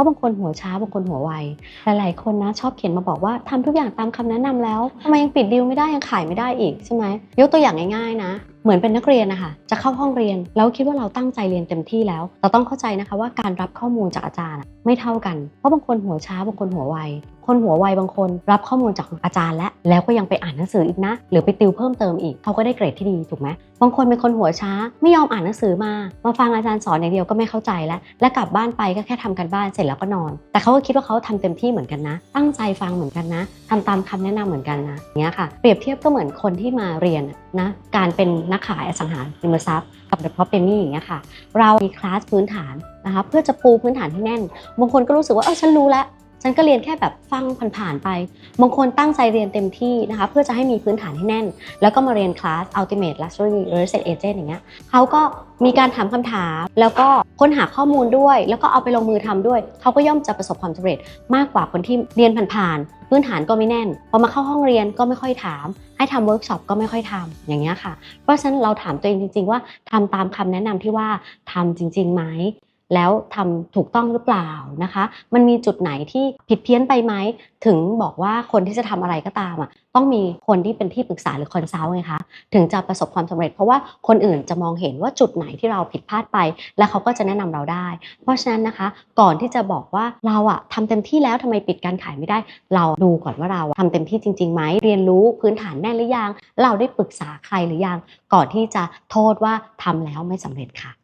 ราะบางคนหัวช้าบางคนหัวไวหลายๆคนนะชอบเขียนมาบอกว่าทำทุกอย่างตามคำแนะนำแล้วทำไมยังปิดดีลไม่ได้ยังขายไม่ได้อีกใช่ไหมยกตัวอย่างง่ายๆนะเหมือนเป็นนักเรียนนะคะจะเข้าห้องเรียน แล้วคิดว่าเราตั้งใจเรียนเต็มที่แล้ว เราต้องเข้าใจนะคะว่าการรับข้อมูลจากอาจารย์ไม่เท่ากัน เพราะบางคนหัวช้าบางคนหัวไว คนหัวไวบางคน รับข้อมูลจากอาจารย์และแล้วก็ยังไปอ่านหนังสืออีกนะ หรือไปติวเพิ่มเติมอีกเขาก็ได้เกรดที่ดีถูกไหมบางคนเป็นคนหัวช้า ไม่ยอมอ่านหนังสือมา มาฟังอาจารย์สอนอย่างเดียวก็ไม่เข้าใจแล้ว และกลับบ้านไปก็แค่ทำกันบ้านเสร็จแล้วก็นอน แต่เขาก็คิดว่าเขาทำเต็มที่เหมือนกันนะ ตั้งใจฟังเหมือนกันนะทำตามคำแนะนำเหมือนกันนะอย่างเงี้ยค่ะ เปรียบเทียบก็เหมือนคนที่มาเรียนนะการเป็นนักขายอสังหาริมทรัพย์กับ The p r o p e m y อย่างเงี้ยค่ะ เรามีคลาสพื้นฐานนะคะเพื่อจะปูพื้นฐานให้แน่น บางคนก็รู้สึกว่าเออฉันรู้แล้ว ฉันก็เรียนแค่แบบฟังผ่านๆไป บางคนตั้งใจเรียนเต็มที่นะคะ เพื่อจะให้มีพื้นฐานที่แน่น แล้วก็มาเรียนคลาส Ultimate Luxury Real Estate Agent อย่างเงี้ยเขาก็มีการถามคำถาม แล้วก็ค้นหาข้อมูลด้วย แล้วก็เอาไปลงมือทำด้วย เขาก็ย่อมจะประสบความสำเร็จมากกว่าคนที่เรียนผ่านๆพื้นฐานก็ไม่แน่น พอมาเข้าห้องเรียนก็ไม่ค่อยถาม ให้ทำเวิร์กช็อปก็ไม่ค่อยทำอย่างเงี้ยค่ะ เพราะฉะนั้นเราถามตัวเองจริง ๆ ว่าทำตามคำแนะนำที่ว่าทำจริงๆไหม แล้วทำถูกต้องหรือเปล่านะคะ มันมีจุดไหนที่ผิดเพี้ยนไปไหม ถึงบอกว่าคนที่จะทำอะไรก็ตามอะต้องมีคนที่เป็นที่ปรึกษาหรือคอนซัลท์ไงคะถึงจะประสบความสำเร็จ เพราะว่าคนอื่นจะมองเห็นว่าจุดไหนที่เราผิดพลาดไป แล้วเขาก็จะแนะนำเราได้ เพราะฉะนั้นนะคะ ก่อนที่จะบอกว่าเราอะทำเต็มที่แล้วทำไมปิดการขายไม่ได้ เราดูก่อนว่าเราอะทำเต็มที่จริงๆไหมเรียนรู้พื้นฐานแน่หรือยัง เราได้ปรึกษาใครหรือยัง ก่อนที่จะโทษว่าทำแล้วไม่สำเร็จค่ะ